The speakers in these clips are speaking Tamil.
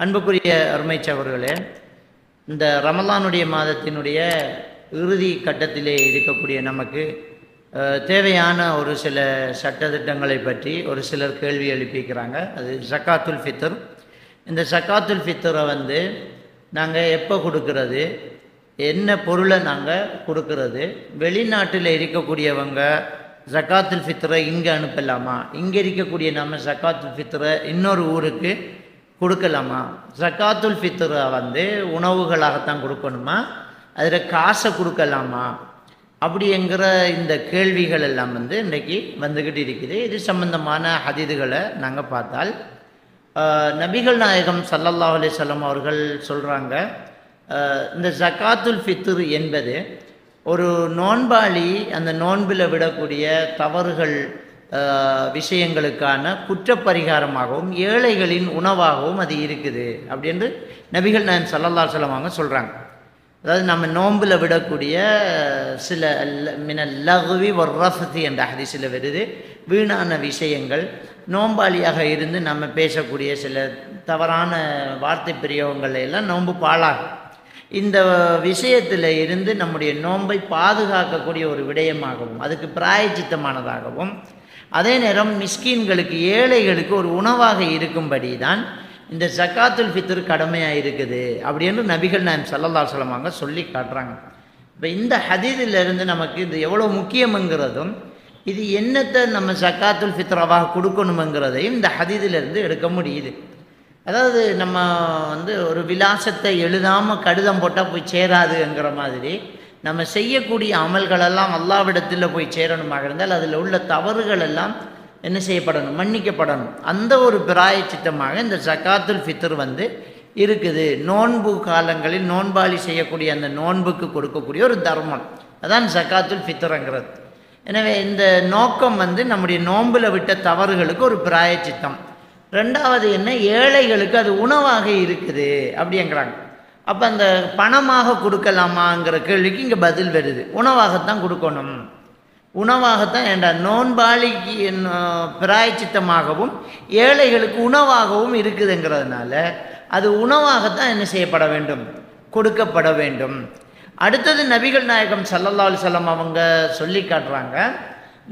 அன்புக்குரிய அருமைச்சவர்களே இந்த ரமலானுடைய மாதத்தினுடைய இறுதி கட்டத்திலே இருக்கக்கூடிய நமக்கு தேவையான ஒரு சில சட்டத்திட்டங்களை பற்றி ஒரு சிலர் கேள்வி எழுப்பிக்கிறாங்க அது சக்காத்துல் ஃபித்தர் இந்த சக்காத்துல் ஃபித்தரை வந்து நாங்கள் எப்போ கொடுக்கறது என்ன பொருளை நாங்கள் கொடுக்கறது வெளிநாட்டில் இருக்கக்கூடியவங்க ஜக்காத்துல் ஃபித்ரை இங்கே அனுப்பலாமா? இங்கே இருக்கக்கூடிய நம்ம சக்காத்துல் ஃபித்ரை இன்னொரு ஊருக்கு கொடுக்கலாமா? ஜக்காத்துல் ஃபித்ரை வந்து உணவுகளாகத்தான் கொடுக்கணுமா? அதில் காசை கொடுக்கலாமா? அப்படிங்கிற இந்த கேள்விகள் எல்லாம் வந்து இன்றைக்கி வந்துக்கிட்டு இருக்குது. இது சம்பந்தமான ஹதிதுகளை நாங்கள் பார்த்தால் நபிகள் நாயகம் சல்லல்லா அலிசல்லம் அவர்கள் சொல்கிறாங்க இந்த ஜக்காத்துல் ஃபித்ரு என்பது ஒரு நோன்பாளி அந்த நோன்பில் விடக்கூடிய தவறுகள் விஷயங்களுக்கான குற்றப்பரிகாரமாகவும் ஏழைகளின் உணவாகவும் அது இருக்குது அப்படின்னு நபிகள் நாயகம் சல்லல்லா அலைஹி சொல்கிறாங்க அதாவது நம்ம நோம்பில் விடக்கூடிய சில ல- மின லகுவி ஒரு என்ற ஹதிசில் வருது. வீணான விஷயங்கள் நோம்பாளியாக இருந்து நம்ம பேசக்கூடிய சில தவறான வார்த்தை பிரயோகங்கள் எல்லாம் நோன்பு பாழாகும். இந்த விஷயத்தில் இருந்து நம்முடைய நோன்பை பாதுகாக்கக்கூடிய ஒரு விடயமாகவும் அதுக்கு பிராயச்சித்தமானதாகவும் அதே நேரம் மிஸ்கீன்களுக்கு ஏழைகளுக்கு ஒரு உணவாக இருக்கும்படி தான் இந்த ஜக்காத்துல் ஃபித்ரு கடமையாக இருக்குது அப்படின்னு நபிகள் நாயம் சல்லல்லா சொல்லுவாங்க சொல்லி காட்டுறாங்க. இப்போ இந்த ஹதீதிலிருந்து நமக்கு இது எவ்வளோ முக்கியம்ங்கிறதும் இது என்னத்தை நம்ம ஜக்காத்துல் ஃபித்ராவாக கொடுக்கணுங்கிறதையும் இந்த ஹதீதிலிருந்து எடுக்க முடியுது. அதாவது நம்ம வந்து ஒரு விலாசத்தை எழுதாமல் கடிதம் போட்டால் போய் சேராதுங்கிற மாதிரி நம்ம செய்யக்கூடிய அமல்களெல்லாம் அல்லாவிடத்தில் போய் சேரணுமாக இருந்தால் அதில் உள்ள தவறுகள் எல்லாம் என்ன செய்யப்படணும்? மன்னிக்கப்படணும். அந்த ஒரு பிராயச்சித்தமாக இந்த ஜக்காத்துல் ஃபித்ர் வந்து இருக்குது. நோன்பு காலங்களில் நோன்பாளி செய்யக்கூடிய அந்த நோன்புக்கு கொடுக்கக்கூடிய ஒரு தர்மம். அதான் ஜக்காத்துல் ஃபித்ருங்கிறது. எனவே இந்த நோக்கம் வந்து நம்முடைய நோம்பில் விட்ட தவறுகளுக்கு ஒரு பிராயச்சித்தம் ரெண்டாவது என்ன? ஏழைகளுக்கு அது உணவாக இருக்குது அப்படிங்கிறாங்க. அப்போ அந்த பணமாக கொடுக்கலாமாங்கிற கேள்விக்கு இங்கே பதில் வருது. உணவாகத்தான் கொடுக்கணும். உணவாகத்தான் ஏண்டா நோன்பாளிக்கு நோ- பிராயச்சித்தமாகவும் ஏழைகளுக்கு உணவாகவும் இருக்குதுங்கிறதுனால அது உணவாகத்தான் என்ன செய்யப்பட வேண்டும்? கொடுக்கப்பட வேண்டும். அடுத்தது நபிகள் நாயகம் சல்லல்லா அலுவலம் அவங்க சொல்லி காட்டுறாங்க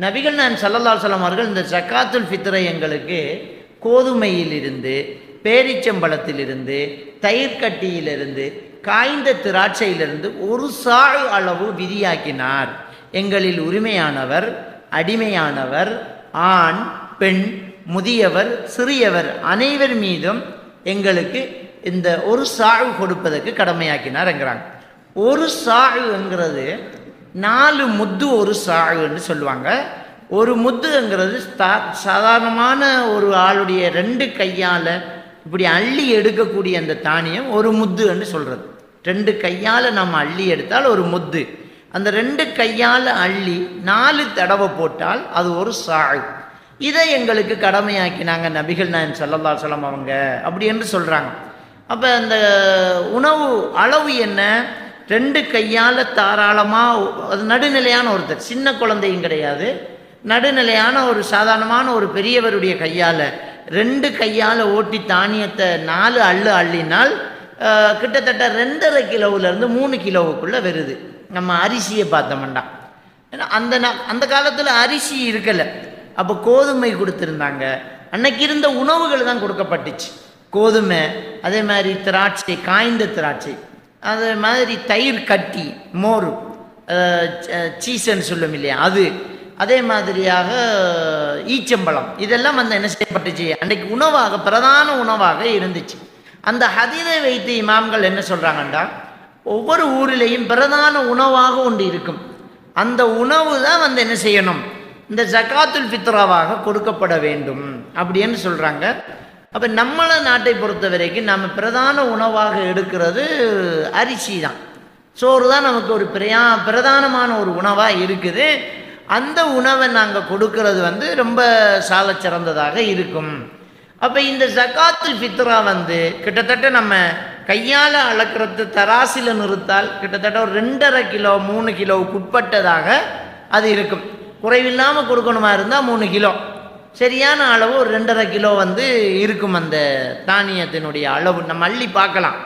நபிகள் நாயகம் சல்லல்லா அலுவலம் அவர்கள் இந்த ஜக்காத்துல் ஃபித்ரை எங்களுக்கு கோதுமையிலிருந்து பேரிச்சம்பழத்திலிருந்து தயிர்கட்டியிலிருந்து காய்ந்த திராட்சையிலிருந்து ஒரு சாழ் அளவு விதியாக்கினார் எங்களில் உரிமையானவர் அடிமையானவர் ஆண் பெண் முதியவர் சிறியவர் அனைவர் மீதும் எங்களுக்கு இந்த ஒரு சாழ் கொடுப்பதற்கு கடமையாக்கினார் என்கிறாங்க. ஒரு சாழுங்கிறது நாலு முத்து ஒரு சாழுன்னு சொல்லுவாங்க. ஒரு முத்துங்கிறது சாதாரணமான ஒரு ஆளுடைய ரெண்டு கையால் இப்படி அள்ளி எடுக்கக்கூடிய அந்த தானியம் ஒரு முத்துன்னு சொல்கிறது ரெண்டு கையால் நம்ம அள்ளி எடுத்தால் ஒரு முத்து. அந்த ரெண்டு கையால் அள்ளி நாலு தடவை போட்டால் அது ஒரு சாழ் இதை எங்களுக்கு கடமையாக்கினாங்க நபிகள் நாயன் சல்லல்லா சொல்லம் அவங்க. அப்படி என்று சொல்கிறாங்க அப்போ அந்த உணவு அளவு என்ன? ரெண்டு கையால் தாராளமாக அது நடுநிலையான ஒருத்தர் சின்ன குழந்தையும் கிடையாது. நடுநிலையான ஒரு சாதாரணமான ஒரு பெரியவருடைய கையால் ரெண்டு கையால் ஓட்டி தானியத்தை நாலு அள்ளு அள்ளினால் கிட்டத்தட்ட ரெண்டரை கிலோவிலேருந்து மூணு கிலோவுக்குள்ளே வருது. நம்ம அரிசியை பார்த்தோம்டா ஏன்னா அந்த நா- அந்த காலத்தில் அரிசி இருக்கலை. அப்போ கோதுமை கொடுத்துருந்தாங்க. அன்னைக்கு இருந்த உணவுகள் தான் கொடுக்கப்பட்டுச்சு. கோதுமை அதே மாதிரி திராட்சை காய்ந்த திராட்சை அதே மாதிரி தயிர் கட்டி மோர் சீசன் சொல்லும் இல்லையா அது. அதே மாதிரியாக ஈச்சம்பழம். இதெல்லாம் வந்து என்ன செய்யப்பட்டுச்சு? அன்றைக்கு உணவாக பிரதான உணவாக இருந்துச்சு. அந்த ஹதீதை வைத்து இமாம்கள் என்ன சொல்கிறாங்கண்டா ஒவ்வொரு ஊரிலேயும் பிரதான உணவாக ஒன்று இருக்கும். அந்த உணவு தான் வந்து என்ன செய்யணும்? இந்த ஜக்காத்துல் ஃபித்ராவாக கொடுக்கப்பட வேண்டும். அப்படின்னு சொல்கிறாங்க அப்போ நம்மள நாட்டை பொறுத்த வரைக்கும் நம்ம பிரதான உணவாக எடுக்கிறது அரிசி தான். சோறு தான் நமக்கு ஒரு பிரயா பிரதானமான ஒரு உணவாக இருக்குது. அந்த உணவை நாங்கள் கொடுக்கறது வந்து ரொம்ப சால சிறந்ததாக இருக்கும். அப்போ இந்த ஜக்காத்துல் ஃபித்ரா வந்து கிட்டத்தட்ட நம்ம கையால் அளக்கிறது தராசில் நிறுத்தால் கிட்டத்தட்ட ஒரு ரெண்டரை கிலோ மூணு கிலோவுக்கு உட்பட்டதாக அது இருக்கும். குறைவில்லாமல் கொடுக்கணுமா இருந்தால் மூணு கிலோ. சரியான அளவு ஒரு ரெண்டரை கிலோ வந்து இருக்கும் அந்த தானியத்தினுடைய அளவு. நம்ம அள்ளி பார்க்கலாம்.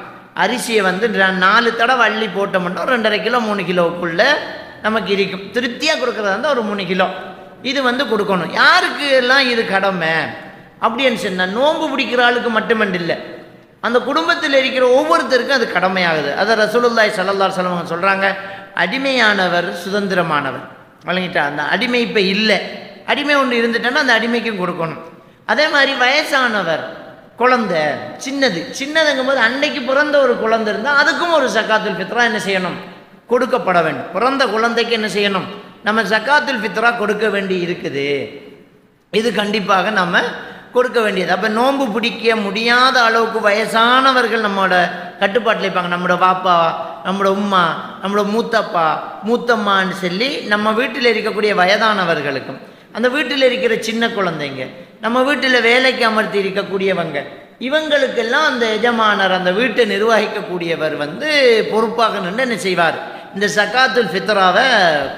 அரிசியை வந்து நாலு தடவை அள்ளி போட்டோம்னா ரெண்டரை கிலோ மூணு கிலோவுக்குள்ளே நமக்கு இருக்கும். திருப்தியாக கொடுக்குறதா இருந்தால் ஒரு மூணு கிலோ. இது வந்து கொடுக்கணும். யாருக்கு எல்லாம் இது கடமை? அப்படின்னு சொன்னால் நோன்பு பிடிக்கிற ஆளுக்கு மட்டுமண்டு இல்லை அந்த குடும்பத்தில் இருக்கிற ஒவ்வொருத்தருக்கும் அது கடமையாகுது. அதை ரசூலுல்லாய் சல்லல்லா சலவங்க சொல்கிறாங்க அடிமையானவர் சுதந்திரமானவர். வழங்கிட்டா அந்த அடிமை இப்போ இல்லை. அடிமை ஒன்று இருந்துட்டேன்னா அந்த அடிமைக்கும் கொடுக்கணும். அதே மாதிரி வயசானவர் குழந்த சின்னது. சின்னதுங்கும் போது அன்னைக்கு பிறந்த ஒரு குழந்தை இருந்தால் அதுக்கும் ஒரு சக்காத்துல் ஃபித்ரா என்ன செய்யணும்? கொடுக்கப்பட வேண்டும். பிறந்த குழந்தைக்கு என்ன செய்யணும்? நம்ம சக்காத்துல் ஃபித்ரா கொடுக்க வேண்டி இருக்குது. இது கண்டிப்பாக நம்ம கொடுக்க வேண்டியது. அப்போ நோன்பு பிடிக்க முடியாத அளவுக்கு வயசானவர்கள் நம்மளோட கட்டுப்பாட்டில் இருப்பாங்க. நம்மளோட பாப்பா நம்மளோட உம்மா நம்மளோட மூத்தப்பா மூத்தம்மான்னு சொல்லி நம்ம வீட்டில் இருக்கக்கூடிய வயதானவர்களுக்கும் அந்த வீட்டில் இருக்கிற சின்ன குழந்தைங்க நம்ம வீட்டில் வேலைக்கு அமர்த்தி இருக்கக்கூடியவங்க இவங்களுக்கெல்லாம் அந்த எஜமானர் அந்த வீட்டை நிர்வகிக்கக்கூடியவர் வந்து பொறுப்பாக நின்று என்ன செய்வார்? இந்த சக்காத்துல் ஃபித்ராவை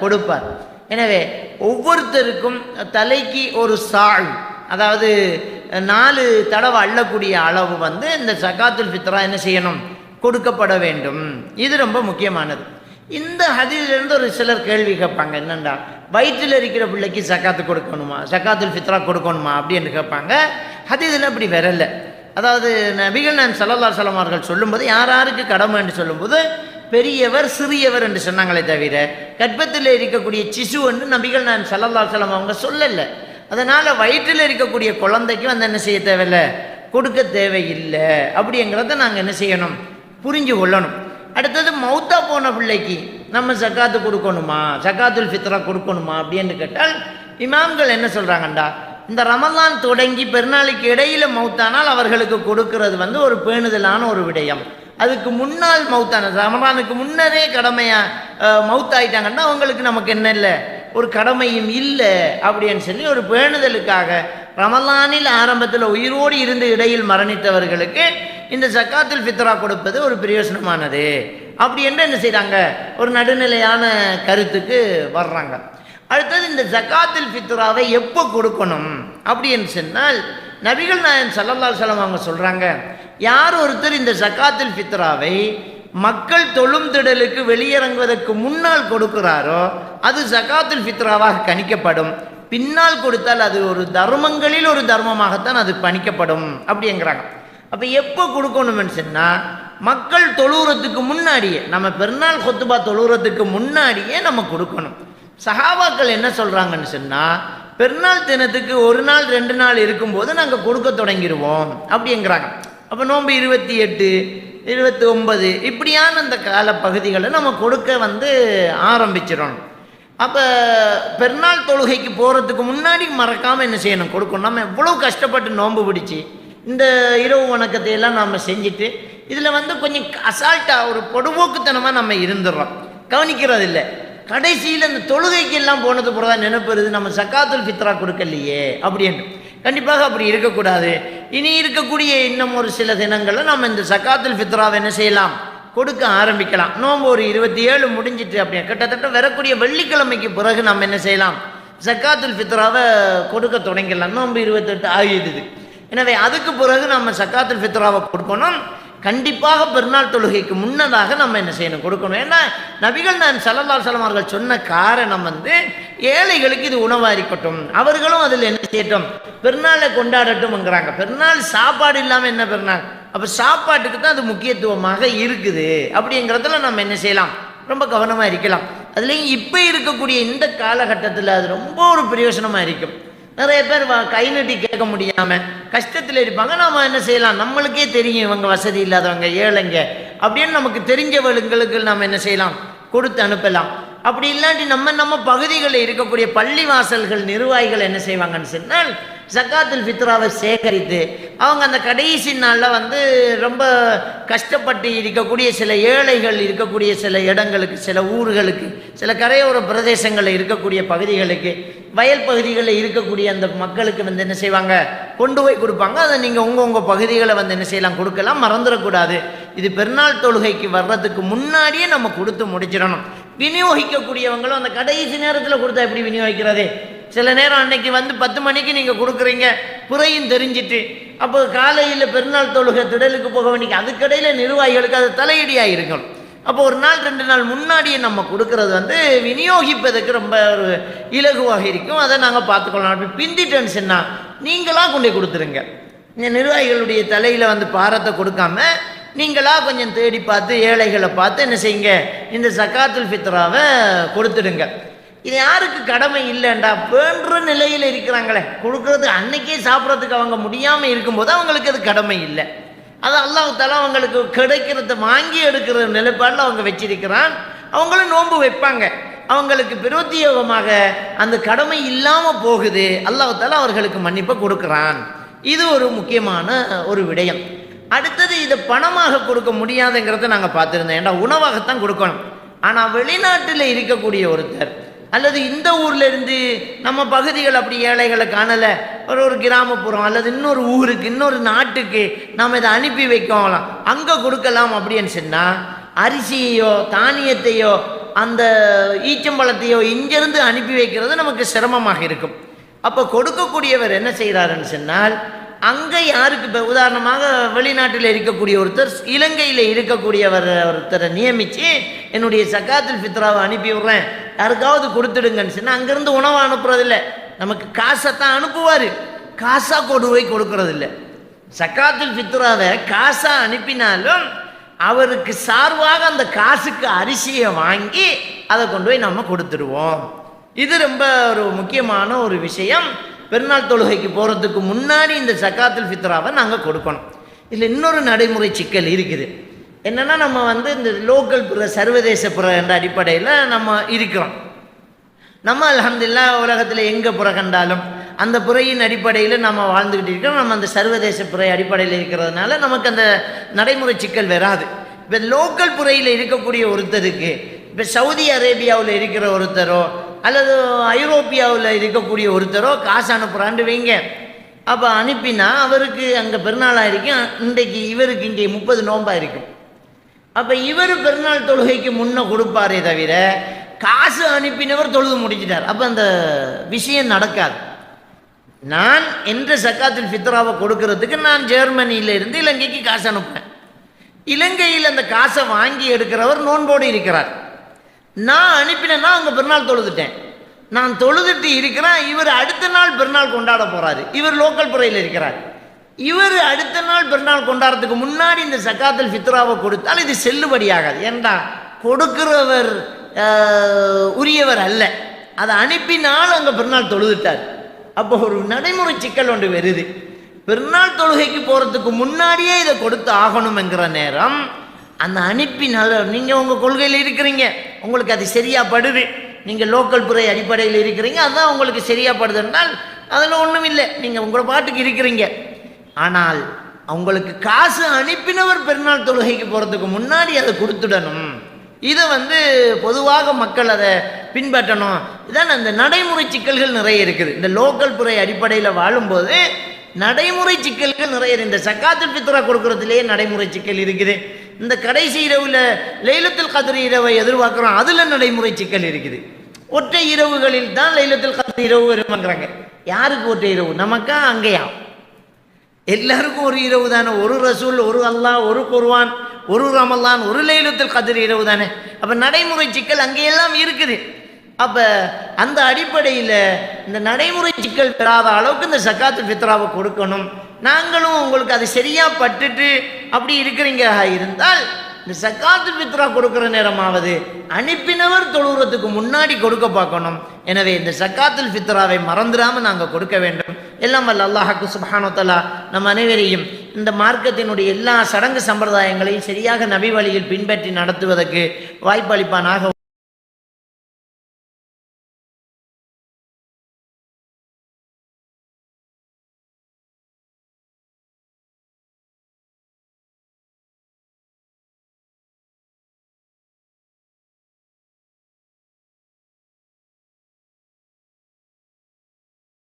கொடுப்பார். எனவே ஒவ்வொருத்தருக்கும் தலைக்கு ஒரு சாள் அதாவது நாலு தடவை அள்ளக்கூடிய அளவு வந்து இந்த சக்காத்துல் ஃபித்ரா என்ன செய்யணும்? கொடுக்கப்பட வேண்டும். இது ரொம்ப முக்கியமானது. இந்த ஹதிலிருந்து ஒரு சிலர் கேள்வி கேட்பாங்க என்னண்டா வயிற்றில் இருக்கிற பிள்ளைக்கு சக்காத்து கொடுக்கணுமா? சக்காத்துல் ஃபித்ரா கொடுக்கணுமா? அப்படின்னு கேட்பாங்க. ஹதீஸில் அப்படி வரல. அதாவது நபிகள் நான் சல்லல்லா சலமார்கள் சொல்லும்போது யார் யாருக்கு கடமை என்று சொல்லும்போது பெரியவர் சிறியவர் என்று சொன்னாங்களே தவிர கர்ப்பத்தில் இருக்கக்கூடிய சிசு என்று நபிகள் நான் சல்லல்லா சலம் அவங்க சொல்லலை. அதனால் வயிற்றில் இருக்கக்கூடிய குழந்தைக்கு வந்து என்ன செய்ய தேவையில்லை? கொடுக்க தேவையில்லை. அப்படிங்கிறத நாங்கள் என்ன செய்யணும்? புரிஞ்சு கொள்ளணும். அடுத்தது மௌத்தா போன பிள்ளைக்கு நம்ம சக்காத்து கொடுக்கணுமா? சக்காத்துல் ஃபித்ரா கொடுக்கணுமா? அப்படின்னு கேட்டால் இமாம்கள் என்ன சொல்கிறாங்கண்டா இந்த ரமலான் தொடங்கி பெருநாளைக்கு இடையில மௌத்தானால் அவர்களுக்கு கொடுக்கறது வந்து ஒரு பேணுதலான ஒரு விடயம். அதுக்கு முன்னால் மவுத்தான ரமலானுக்கு முன்னரே கடமையா மவுத்தாயிட்டாங்கன்னா அவங்களுக்கு நமக்கு என்ன இல்லை? ஒரு கடமையும் இல்லை அப்படின்னு சொல்லி ஒரு பேணுதலுக்காக ரமலானில் ஆரம்பத்தில் உயிரோடு இருந்து இடையில் மரணித்தவர்களுக்கு இந்த சக்காத்தில் ஃபித்ரா கொடுப்பது ஒரு பிரயோசனமானது. அப்படி என்று என்ன செய்கிறாங்க ஒரு நடுநிலையான கருத்துக்கு வர்றாங்க. அடுத்தது இந்த ஜக்காத்தில் ஃபித்ராவை எப்போ கொடுக்கணும் அப்படின்னு சொன்னால் நபிகள் நாயன் சல்லல்லா சலம் அவங்க சொல்கிறாங்க யார் ஒருத்தர் இந்த ஜக்காத்துல் ஃபித்ராவை மக்கள் தொழும் திடலுக்கு வெளியிறங்குவதற்கு முன்னால் கொடுக்கிறாரோ அது ஜகாத்துல் ஃபித்ராவாக கணிக்கப்படும். பின்னால் கொடுத்தால் அது ஒரு தர்மங்களில் ஒரு தர்மமாகத்தான் அது பணிக்கப்படும் அப்படிங்கிறாங்க. அப்போ எப்போ கொடுக்கணும்னு சொன்னால் மக்கள் தொழுகிறதுக்கு முன்னாடியே நம்ம பெருநாள் கொத்துபா தொழுகிறதுக்கு முன்னாடியே நம்ம கொடுக்கணும். சஹாபாக்கள் என்ன சொல்கிறாங்கன்னு சொன்னால் பெருநாள் தினத்துக்கு ஒரு நாள் ரெண்டு நாள் இருக்கும்போது நாங்கள் கொடுக்க தொடங்கிடுவோம் அப்படிங்கிறாங்க. அப்போ நோன்பு இருபத்தி எட்டு இருபத்தி ஒன்பது இப்படியான அந்த கால பகுதிகளை நம்ம கொடுக்க வந்து ஆரம்பிச்சிடணும். அப்போ பெருநாள் தொழுகைக்கு போகிறதுக்கு முன்னாடி மறக்காமல் என்ன செய்யணும்? கொடுக்கணும். நம்ம எவ்வளோ கஷ்டப்பட்டு நோன்பு பிடிச்சி இந்த இரவு வணக்கத்தை எல்லாம் நாம் செஞ்சுட்டு இதில் வந்து கொஞ்சம் அசால்ட்டாக ஒரு பொடுபோக்குத்தனமாக நம்ம இருந்துடுறோம். கவனிக்கிறது இல்லை கடைசியில் இந்த தொழுகைக்கு எல்லாம் போனது பிறகு தான் நினைப்பெறுது நம்ம சக்காத்துல் ஃபித்ரா கொடுக்கலையே அப்படின்னு கண்டிப்பாக அப்படி இருக்கக்கூடாது. இனி இருக்கக்கூடிய இன்னும் ஒரு சில தினங்களில் நம்ம இந்த சக்காத்துல் ஃபித்ராவை என்ன செய்யலாம்? கொடுக்க ஆரம்பிக்கலாம். நோன்பு ஒரு இருபத்தி ஏழு முடிஞ்சிட்டு அப்படியே கிட்டத்தட்ட வரக்கூடிய வெள்ளிக்கிழமைக்கு பிறகு நம்ம என்ன செய்யலாம்? சக்காத்துல் ஃபித்ராவை கொடுக்க தொடங்கிடலாம். நோன்பு இருபத்தெட்டு ஆகிடுது. எனவே அதுக்கு பிறகு நம்ம சக்காத்துல் ஃபித்ராவை கொடுக்கணும். கண்டிப்பாக பெருநாள் தொழுகைக்கு முன்னதாக நம்ம என்ன செய்யணும் கொடுக்கணும். ஏன்னா நபிகள் நான் சல்லல்லாஹு சலமார்கள் சொன்ன காரணம் வந்து ஏழைகளுக்கு இது உணவாக இருக்கட்டும் அவர்களும் அதில் என்ன செய்யட்டும்? பெருநாளை கொண்டாடட்டும்ங்கிறாங்க. பெருநாள் சாப்பாடு இல்லாமல் என்ன பெருநாள்? அப்போ சாப்பாட்டுக்கு தான் அது முக்கியத்துவமாக இருக்குது. அப்படிங்கிறதுல நம்ம என்ன செய்யலாம்? ரொம்ப கவனமாக இருக்கலாம். அதுலேயும் இப்போ இருக்கக்கூடிய இந்த காலகட்டத்தில் அது ரொம்ப ஒரு பிரயோஜனமாக இருக்கும். நிறைய பேர் கை நீட்டி கேட்க முடியாமல் கஷ்டத்தில் இருப்பாங்க. நாம என்ன செய்யலாம்? நம்மளுக்கே தெரியும் இவங்க வசதி இல்லாதவங்க ஏழைங்க. அப்படின்னு நமக்கு தெரிஞ்சவர்களுக்கு நாம் என்ன செய்யலாம்? கொடுத்து அனுப்பலாம். அப்படி இல்லாட்டி நம்ம நம்ம பகுதிகளில் இருக்கக்கூடிய பள்ளி வாசல்கள் நிர்வாகிகள் என்ன செய்வாங்கன்னு சொன்னால் ஜக்காத்துல் ஃபித்ராவை சேகரித்து அவங்க அந்த கடைசி நாளில் வந்து ரொம்ப கஷ்டப்பட்டு இருக்கக்கூடிய சில ஏழைகள் இருக்கக்கூடிய சில இடங்களுக்கு சில ஊர்களுக்கு சில கரையோர பிரதேசங்களில் இருக்கக்கூடிய பகுதிகளுக்கு வயல் பகுதிகளில் இருக்கக்கூடிய அந்த மக்களுக்கு வந்து என்ன செய்வாங்க? கொண்டு போய் கொடுப்பாங்க. அதை நீங்கள் உங்கள் உங்கள் பகுதிகளை வந்து என்ன செய்யலாம்? கொடுக்கலாம். மறந்துடக்கூடாது. இது பெருநாள் தொழுகைக்கு வர்றதுக்கு முன்னாடியே நம்ம கொடுத்து முடிச்சிடணும். விநியோகிக்கக்கூடியவங்களும் அந்த கடைசி நேரத்தில் கொடுத்தா எப்படி விநியோகிக்கிறது? சில நேரம் அன்னைக்கு வந்து பத்து மணிக்கு நீங்கள் கொடுக்குறீங்க புறையும் தெரிஞ்சிட்டு அப்போ காலையில் பெருநாள் தொழுகை திடலுக்கு போக வேண்டிய அதுக்கடையில் நிர்வாகிகளுக்கு அது தலையடியாக இருக்கும். அப்போ ஒரு நாள் ரெண்டு நாள் முன்னாடியே நம்ம கொடுக்கறது வந்து விநியோகிப்பதற்கு ரொம்ப ஒரு இலகுவாக இருக்கும். அதை நாங்கள் பார்த்துக்கொள்ளலாம். அப்படி பிந்திட்டேன்னு சொன்னால் நீங்களாக கொண்டு கொடுத்துருங்க. இந்த நிர்வாகிகளுடைய தலையில் வந்து பாரத்தை கொடுக்காம நீங்களாக கொஞ்சம் தேடி பார்த்து ஏழைகளை பார்த்து என்ன செய்யுங்க? இந்த சக்காத்துல் ஃபித்ராவை கொடுத்துடுங்க. இது யாருக்கு கடமை இல்லைண்டா? வேண்டுற நிலையில் இருக்கிறாங்களே. கொடுக்கறது அன்னைக்கே சாப்பிட்றதுக்கு அவங்க முடியாமல் இருக்கும்போது அவங்களுக்கு அது கடமை இல்லை. அது அல்லாஹ் அவங்களுக்கு கிடைக்கிறத வாங்கி எடுக்கிற நிலைப்பாடில் அவங்க வச்சிருக்கிறான். அவங்களும் நோன்பு வைப்பாங்க. அவங்களுக்கு பிரோத்தியோகமாக அந்த கடமை இல்லாமல் போகுது. அல்லாஹ் தஆலா அவர்களுக்கு மன்னிப்பை கொடுக்குறான். இது ஒரு முக்கியமான ஒரு விடயம். அடுத்தது இதை பணமாக கொடுக்க முடியாதுங்கிறத நாங்கள் பார்த்துருந்தோம். ஏன்னா உணவாகத்தான் கொடுக்கணும். ஆனால் வெளிநாட்டில் இருக்கக்கூடிய ஒருத்தர் அல்லது இந்த ஊர்ல இருந்து நம்ம பகுதிகள் அப்படி ஏழைகளை காணலை ஒரு ஒரு கிராமப்புறம் அல்லது இன்னொரு ஊருக்கு இன்னொரு நாட்டுக்கு நாம் இதை அனுப்பி வைக்கலாம் அங்கே கொடுக்கலாம் அப்படின்னு சொன்னால் அரிசியையோ தானியத்தையோ அந்த ஈச்சம்பழத்தையோ இங்கிருந்து அனுப்பி வைக்கிறது நமக்கு சிரமமாக இருக்கும். அப்போ கொடுக்கக்கூடியவர் என்ன செய்கிறாருன்னு சொன்னால் அங்கே யாருக்கு இப்போ உதாரணமாக வெளிநாட்டில் இருக்கக்கூடிய ஒருத்தர் இலங்கையில் இருக்கக்கூடியவர் ஒருத்தரை நியமித்து என்னுடைய சக்காத்தில் ஃபித்ராவை அனுப்பி விட்றேன். யாருக்காவது கொடுத்துடுங்கன்னு சொன்னால் அங்கேருந்து உணவை அனுப்புறதில்ல. நமக்கு காசை தான் அனுப்புவார். காசாக கொண்டு போய் கொடுக்கறதில்ல. சக்காத்தில் ஃபித்ராவை காசாக அனுப்பினாலும் அவருக்கு சார்பாக அந்த காசுக்கு அரிசியை வாங்கி அதை கொண்டு போய் நம்ம கொடுத்துடுவோம். இது ரொம்ப ஒரு முக்கியமான ஒரு விஷயம். பெருநாள் தொழுகைக்கு போகிறதுக்கு முன்னாடி இந்த சக்காத்துல் ஃபித்ராவை நாங்கள் கொடுக்கணும். இதில் இன்னொரு நடைமுறை சிக்கல் இருக்குது. என்னென்னா நம்ம வந்து இந்த லோக்கல் புற சர்வதேச புற என்ற அடிப்படையில் நம்ம இருக்கிறோம். நம்ம அலமதுல்லா உலகத்தில் எங்கே புற கண்டாலும் அந்த புறையின் அடிப்படையில் நம்ம வாழ்ந்துக்கிட்டு இருக்கிறோம். நம்ம அந்த சர்வதேச புறை அடிப்படையில் இருக்கிறதுனால நமக்கு அந்த நடைமுறை சிக்கல் வராது. இப்போ லோக்கல் புறையில் இருக்கக்கூடிய ஒருத்தருக்கு இப்போ சவுதி அரேபியாவில் இருக்கிற ஒருத்தரோ அல்லது ஐரோப்பியாவில் இருக்கக்கூடிய ஒருத்தரோ காசு அனுப்புகிறான்னு வைங்க. அப்போ அனுப்பினா அவருக்கு அங்கே பெருநாளாக இருக்கும். இன்றைக்கு இவருக்கு இங்கே முப்பது நோம்பாக இருக்கும். அப்போ இவர் பெருநாள் தொழுகைக்கு முன்னே கொடுப்பாரே தவிர காசு அனுப்பினவர் தொழுது முடிச்சிட்டார். அப்போ அந்த விஷயம் நடக்காது. நான் என்ற சக்காத்தில் ஃபித்ராவை கொடுக்கறதுக்கு நான் ஜெர்மனியில இருந்து இலங்கைக்கு காசு அனுப்புறேன். இலங்கையில் அந்த காசை வாங்கி எடுக்கிறவர் நோன்போடு இருக்கிறார். நான் அனுப்பினேன்னா அங்கே பெருநாள் தொழுதுட்டேன். நான் தொழுதுட்டு இருக்கிறேன் இவர் அடுத்த நாள் பெருநாள் கொண்டாட போகிறாரு இவர் லோக்கல் புறையில் இருக்கிறார். இவர் அடுத்த நாள் பெருநாள் கொண்டாடுறதுக்கு முன்னாடி இந்த சக்காத்தல் ஃபித்ராவை கொடுத்தால் இது செல்லுபடியாகாது. ஏண்டா கொடுக்கிறவர் உரியவர் அல்ல. அதை அனுப்பினால் அங்கே பெருநாள் தொழுதுட்டார். அப்போ ஒரு நடைமுறை சிக்கல் ஒன்று வருது. பெருநாள் தொழுகைக்கு போகிறதுக்கு முன்னாடியே இதை கொடுத்து ஆகணுங்கிற நேரம் அந்த அனுப்பினால நீங்கள் உங்கள் கொள்கையில் இருக்கிறீங்க. உங்களுக்கு அது சரியாக படுது நீங்கள் லோக்கல் புறை அடிப்படையில் இருக்கிறீங்க. அதுதான் உங்களுக்கு சரியாக படுதுன்னால் அதில் ஒன்றும் இல்லை. நீங்கள் உங்களை பாட்டுக்கு இருக்கிறீங்க. ஆனால் அவங்களுக்கு காசு அனுப்பினவர் பெருநாள் தொழுகைக்கு போகிறதுக்கு முன்னாடி அதை கொடுத்துடணும். இதை வந்து பொதுவாக மக்கள் அதை பின்பற்றணும். இதான் அந்த நடைமுறை சிக்கல்கள் நிறைய இருக்குது. இந்த லோக்கல் புறை அடிப்படையில் வாழும்போது நடைமுறை சிக்கல்கள் நிறைய இந்த சக்காத்து பித்ரா கொடுக்கறதுலேயே நடைமுறை சிக்கல் இருக்குது. இந்த கடைசி இரவில் லைலத்தில் கதிர் இரவை எதிர்பார்க்குறோம். அதில் நடைமுறை சிக்கல் இருக்குது. ஒற்றை இரவுகளில் தான் லைலத்தில் கதிர் இரவு வருமாங்கிறாங்க. யாருக்கு ஒற்றை இரவு? நமக்கா அங்கேயா? எல்லாருக்கும் ஒரு இரவு தானே. ஒரு ரசூல் ஒரு அல்லாஹ் ஒரு குர்வான் ஒரு ரமல்லான் ஒரு லைலத்தில் கதிர் இரவு தானே. அப்போ நடைமுறை சிக்கல் அங்கேயெல்லாம் இருக்குது. அப்போ அந்த அடிப்படையில் இந்த நடைமுறை சிக்கல் பெறாத அளவுக்கு இந்த சக்காத்து ஃபித்ராவை கொடுக்கணும். நாங்களும் உங்களுக்கு அது சரியாக பட்டுட்டு அப்படி இருக்கிறீங்க இருந்தால் இந்த சக்காத்து ஃபித்ரா கொடுக்குற நேரமாவது அனுப்பினவர் தொழுகிறதுக்கு முன்னாடி கொடுக்க பார்க்கணும். எனவே இந்த சக்காத்துல் ஃபித்ராவை மறந்துடாமல் நாங்கள் கொடுக்க வேண்டும். எல்லாம் வல்ல அல்லாஹாக்கு சுபானோத்தலா நம் அனைவரையும் இந்த மார்க்கத்தினுடைய எல்லா சடங்கு சம்பிரதாயங்களையும் சரியாக நபி வழியில் பின்பற்றி நடத்துவதற்கு வாய்ப்பளிப்பானாக.